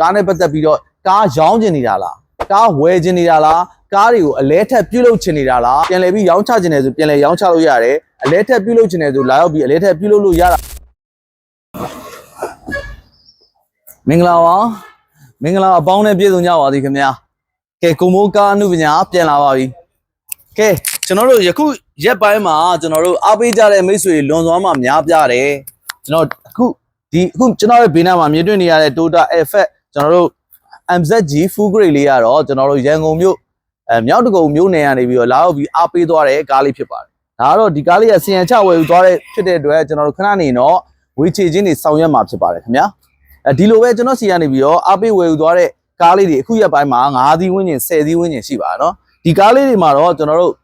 ကားနဲ့ပတ်သက်ပြီးတော့ကားရောင်းချင်နေတာလားကားဝယ်ချင်နေတာလားကားတွေကိုအလဲထက်ပြုတ်လုချင်နေတာလားပြန်လဲပြီးရောင်းချချင်တယ်ဆိုပြန်လဲရောင်းချလို့ရတယ်အလဲထက်ပြုတ်လုချင်တယ်ဆိုလာရောက်ပြီးအလဲထက်ပြုတ်လုလို့ရတာမင်္ဂလာပါမင်္ဂလာအပေါင်းနဲ့ပြည့်စုံကြပါသည်ခင်ဗျာကဲကိုမိုးကားအမှုပညာပြန်လာပါပြီကဲကျွန်တော်တို့ယခုရက်ပိုင်းမှာကျွန်တော်တို့အားပေးကြတဲ့မိတ်ဆွေလွန်စွာမှများပြားတယ်ကျွန်တော်အခုဒီအခုကျွန်တော်ရဲ့ဘေးနားမှာမြင်တွေ့နေရတဲ့ Toyota Effect ကျွန်တော်တို့ MZG full grade လေးကတော့ကျွန်တော်တို့ရန်ကုန်မြို့အဲမြောက်တကုံမြို့နယ်ကနေပြီးတော့လာရောက်ပြီးအားပေးသွားတဲ့ကားလေးဖြစ်ပါတယ်။ဒါကတော့ဒီကားလေးကစီယံချဝယ်ယူသွားတဲ့ဖြစ်တဲ့အတွက်ကျွန်တော်တို့ခဏနေတော့ဝေချေချင်းတွေဆောင်ရွက်မှာဖြစ်ပါတယ်ခင်ဗျာ။အဲဒီလိုပဲကျွန်တော်စီကနေပြီးတော့အားပေးဝယ်ယူသွားတဲ့ကားလေးတွေအခုရက်ပိုင်းမှာ9သီးဝန်းကျင်10သီးဝန်းကျင်ရှိပါတော့။ဒီကားလေးတွေမှာတော့ကျွန်တော်တို့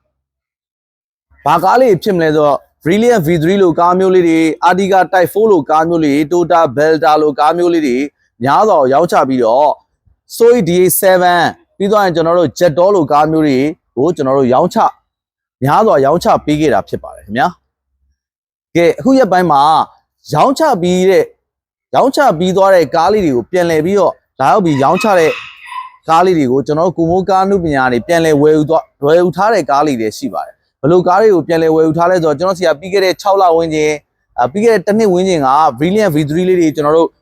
ဘာကားလေးဖြစ်မလဲဆိုတော့ Brilliant V3 လို့ကားမျိုးလေးတွေ Artiga Type 4လို့ကားမျိုးလေးတွေ Toyota Belta လို့ကားမျိုးလေးတွေ များစွာရောက်ချပြီးတော့ Soy DA7 ပြီးတော့ရင်ကျွန်တော်တို့ Jetdoll လို့ကားမျိုးတွေကိုကျွန်တော်တို့ရောင်းချများစွာရောင်းချပေးခဲ့တာဖြစ်ပါတယ်ခင်ဗျာကဲအခုရက်ပိုင်းမှာရောင်းချပြီးတဲ့ရောင်းချပြီးသွားတဲ့ကားလေးတွေကိုပြန်လည်ပြီးတော့လာရောက်ပြီးရောင်းချတဲ့ကားလေးတွေကိုကျွန်တော်တို့ကိုမိုးကားနုပညာတွေပြန်လည်ဝယ်ယူသွားဝယ်ယူထားတဲ့ကားလေးတွေရှိပါတယ်ဘယ်လိုကားတွေကိုပြန်လည်ဝယ်ယူထားလဲဆိုတော့ကျွန်တော်စီကပြီးခဲ့တဲ့6လဝန်းကျင်အပြီးခဲ့တဲ့တစ်နှစ်ဝန်းကျင်က Brilliant V3 လေးတွေကျွန်တော်တို့အဲ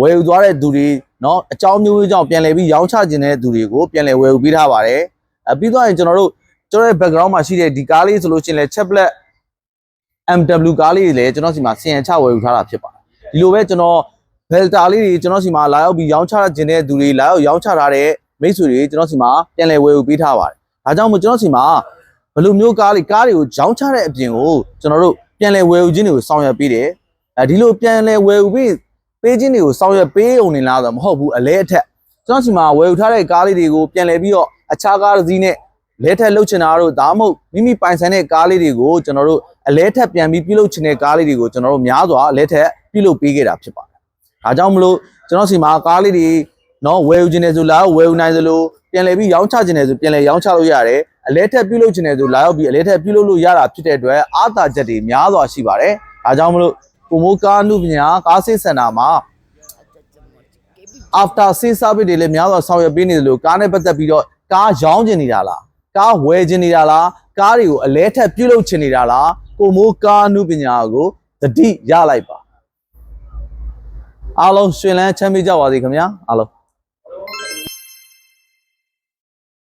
ဝယ်ယူသွားတဲ့သူတွေနော်အကြောင်းမျိုးမျိုးကြောင့်ပြန်လည်ပြီးရောင်းချခြင်းတဲ့သူတွေကိုပြန်လည်ဝယ်ယူပေးထားပါတယ်အပြီးတော့ရင်ကျွန်တော်တို့ကျွန်တော်ရဲ့ background မှာရှိတဲ့ဒီကားလေးဆိုလို့ရှိရင်လည်း chaplet MW ကားလေးတွေလည်းကျွန်တော်စီမှာစီယံချဝယ်ယူထားတာဖြစ်ပါတယ်ဒီလိုပဲကျွန်တော် Delta လေးတွေကျွန်တော်စီမှာလာရောက်ပြီးရောင်းချခြင်းတဲ့သူတွေလာရောက်ရောင်းချထားတဲ့မိတ်ဆွေတွေကျွန်တော်စီမှာပြန်လည်ဝယ်ယူပေးထားပါတယ်ဒါကြောင့်မို့ကျွန်တော်စီမှာဘယ်လိုမျိုးကားလေးကားတွေကိုရောင်းချတဲ့အပြင်ကိုကျွန်တော်တို့ပြန်လည်ဝယ်ယူခြင်းတွေကိုဆောင်ရွက်ပေးတယ်အဲဒီလိုပြန်လည်ဝယ်ယူပြီး ပေးခြင်းတွေကိုဆောင်ရွက်ပေးုံနေလားဆိုတော့မဟုတ်ဘူးအလဲအထက်ကျွန်တော်စီမှာဝယ်ယူထားတဲ့ကားလေးတွေကိုပြန်လည်ပြီးတော့အခြားကားတစ်စီးနဲ့လဲထက်လှုပ်ချင်တာတို့ဒါမှမဟုတ်မိမိပိုင်ဆိုင်တဲ့ကားလေးတွေကိုကျွန်တော်တို့အလဲထက်ပြန်ပြီးပြုလုပ်ချင်တဲ့ကားလေးတွေကိုကျွန်တော်တို့များစွာအလဲထက်ပြုလုပ်ပေးခဲ့တာဖြစ်ပါတယ်။ဒါကြောင့်မလို့ကျွန်တော်စီမှာကားလေးတွေနော်ဝယ်ယူခြင်းတယ်ဆိုလာဝယ်ယူနိုင်သလိုပြန်လည်ပြီးရောင်းချခြင်းတယ်ဆိုပြန်လည်ရောင်းချလို့ရတယ်အလဲထက်ပြုလုပ်ခြင်းတယ်ဆိုလာရောက်ပြီးအလဲထက်ပြုလုပ်လို့ရတာဖြစ်တဲ့အတွက်အားသာချက်တွေများစွာရှိပါတယ်။ဒါကြောင့်မလို့ ကိုမိုးကားနုပညာကားဆေးစင်တာမှာ after sales service တွေလည်းများစွာဆောင်ရွက်ပေးနေတယ်လို့ကားနဲ့ပတ်သက်ပြီးတော့ကားရောင်းချင်နေတာလားကားဝယ်ချင်နေတာလားကားတွေကိုအလဲထက်ပြုတ်လုပ်ချင်နေတာလားကိုမိုးကားနုပညာကိုတတိရလိုက်ပါအားလုံးရှင်လန်းချမ်းမြေ့ကြပါစေခင်ဗျာအားလုံး